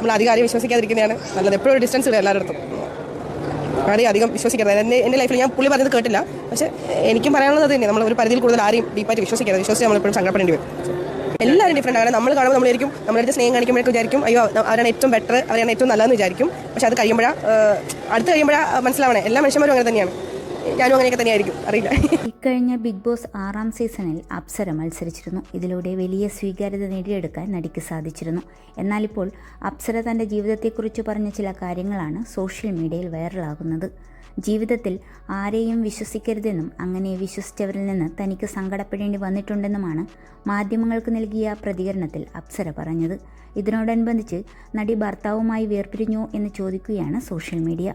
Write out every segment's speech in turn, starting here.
നമ്മൾ അധികം ആരെയും വിശ്വസിക്കാതിരിക്കുന്നതാണ് നല്ലത്. എപ്പോഴും ഒരു ഡിസ്റ്റൻസ് ഇടുക അടുത്തും. ആരെയും അധികം വിശ്വസിക്കരുത്. എന്റെ എന്റെ ലൈഫിൽ ഞാൻ പുള്ളി പറഞ്ഞത് കേട്ടില്ല. പക്ഷേ എനിക്കും പറയാനുള്ളത് തന്നെ. നമ്മൾ ഒരു പരിധിയിൽ കൂടുതൽ ആരെയും ഡീപ്പായിട്ട് വിശ്വസിക്കരുത്. വിശ്വസിച്ച് നമ്മളെപ്പോഴും സങ്കടപ്പെടേണ്ടി വരും. എല്ലാവരും ഡിഫറെന്റ് ആണ്. നമ്മൾ കാണുമ്പോൾ നമ്മളായിരിക്കും നമ്മളടുത്ത് സ്നേഹം കാണിക്കുമ്പോഴേക്കും വിചാരിക്കും അയ്യോ അവരാണ് ഏറ്റവും ബെറ്റർ അവരാണ് ഏറ്റവും നല്ലതെന്ന് വിചാരിക്കും. പക്ഷെ അത് കഴിയുമ്പോഴാണ് അടുത്ത് കഴിയുമ്പോഴാണ് മനസ്സിലാവണേ. എല്ലാ മനുഷ്യന്മാരും അങ്ങനെ തന്നെയാണ്. ഞാനും അങ്ങനെയൊക്കെ തന്നെയായിരിക്കും. അറിയില്ല. ഇക്കഴിഞ്ഞ ബിഗ് ബോസ് ആറാം സീസണിൽ അപ്സര മത്സരിച്ചിരുന്നു. ഇതിലൂടെ വലിയ സ്വീകാര്യത നേടിയെടുക്കാൻ നടിക്ക് സാധിച്ചിരുന്നു. എന്നാലിപ്പോൾ അപ്സര തന്റെ ജീവിതത്തെക്കുറിച്ച് പറഞ്ഞ ചില കാര്യങ്ങളാണ് സോഷ്യൽ മീഡിയയിൽ വൈറലാകുന്നത്. ജീവിതത്തിൽ ആരെയും വിശ്വസിക്കരുതെന്നും അങ്ങനെ വിശ്വസിച്ചവരിൽ നിന്ന് തനിക്ക് സങ്കടപ്പെടേണ്ടി വന്നിട്ടുണ്ടെന്നുമാണ് മാധ്യമങ്ങൾക്ക് നൽകിയ പ്രതികരണത്തിൽ അപ്സര പറഞ്ഞത്. ഇതിനോടനുബന്ധിച്ച് നടി ഭർത്താവുമായി വേർപിരിഞ്ഞോ എന്ന് ചോദിക്കുകയാണ് സോഷ്യൽ മീഡിയ.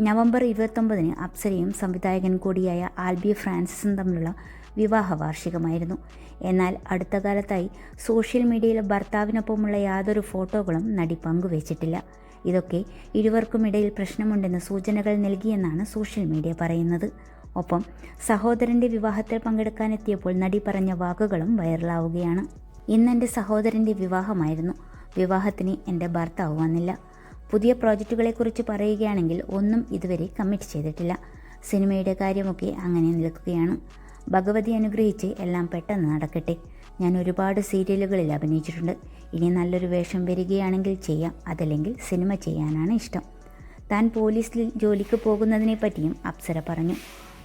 നവംബർ ഇരുപത്തൊമ്പതിന് അപ്സരയും സംവിധായകൻ കൂടിയായ ആൽബി ഫ്രാൻസിസും തമ്മിലുള്ള വിവാഹ വാർഷികമായിരുന്നു എന്നാൽ അടുത്ത കാലത്തായി സോഷ്യൽ മീഡിയയിൽ ഭർത്താവിനൊപ്പമുള്ള യാതൊരു ഫോട്ടോകളും നടി പങ്കുവച്ചിട്ടില്ല. ഇതൊക്കെ ഇരുവർക്കുമിടയിൽ പ്രശ്നമുണ്ടെന്ന് സൂചനകൾ നൽകിയെന്നാണ് സോഷ്യൽ മീഡിയ പറയുന്നത്. ഒപ്പം സഹോദരന്റെ വിവാഹത്തിൽ പങ്കെടുക്കാനെത്തിയപ്പോൾ നടി പറഞ്ഞ വാക്കുകളും വൈറലാവുകയാണ്. ഇന്നെന്റെ സഹോദരന്റെ വിവാഹമായിരുന്നു. വിവാഹത്തിന് എന്റെ ഭർത്താവ് വന്നില്ല. പുതിയ പ്രോജക്റ്റുകളെക്കുറിച്ച് പറയുകയാണെങ്കിൽ ഒന്നും ഇതുവരെ കമ്മിറ്റ് ചെയ്തിട്ടില്ല. സിനിമയുടെ കാര്യമൊക്കെ അങ്ങനെ നിൽക്കുകയാണ് ഭഗവതി അനുഗ്രഹിച്ച് എല്ലാം പെട്ടെന്ന് നടക്കട്ടെ. ഞാൻ ഒരുപാട് സീരിയലുകളിൽ അഭിനയിച്ചിട്ടുണ്ട്. ഇനി നല്ലൊരു വേഷം വരികയാണെങ്കിൽ ചെയ്യാം. അതല്ലെങ്കിൽ സിനിമ ചെയ്യാനാണ് ഇഷ്ടം. താൻ പോലീസിൽ ജോലിക്ക് പോകുന്നതിനെ പറ്റിയും അപ്സര പറഞ്ഞു.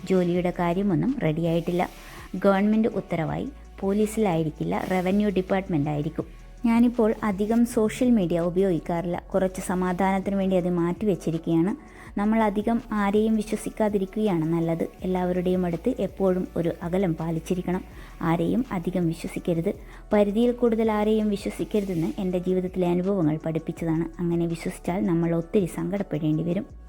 ജോലിയുടെ കാര്യമൊന്നും റെഡിയായിട്ടില്ല. ഗവൺമെന്റ് ഉത്തരവായി. പോലീസിലായിരിക്കില്ല. റവന്യൂ ഡിപ്പാർട്ട്മെന്റ് ആയിരിക്കും. ഞാനിപ്പോൾ അധികം സോഷ്യൽ മീഡിയ ഉപയോഗിക്കാറില്ല. കുറച്ച് സമാധാനത്തിന് വേണ്ടി അത് മാറ്റിവെച്ചിരിക്കുകയാണ് നമ്മൾ അധികം ആരെയും വിശ്വസിക്കാതിരിക്കുകയാണ് നല്ലത്. എല്ലാവരുടെയും അടുത്ത് എപ്പോഴും ഒരു അകലം പാലിച്ചിരിക്കണം. ആരെയും അധികം വിശ്വസിക്കരുത്. പരിധിയിൽ കൂടുതൽ ആരെയും വിശ്വസിക്കരുതെന്ന് എന്റെ ജീവിതത്തിലെ അനുഭവങ്ങൾ പഠിപ്പിച്ചതാണ്. അങ്ങനെ വിശ്വസിച്ചാൽ നമ്മൾ ഒത്തിരി സങ്കടപ്പെടേണ്ടി വരും.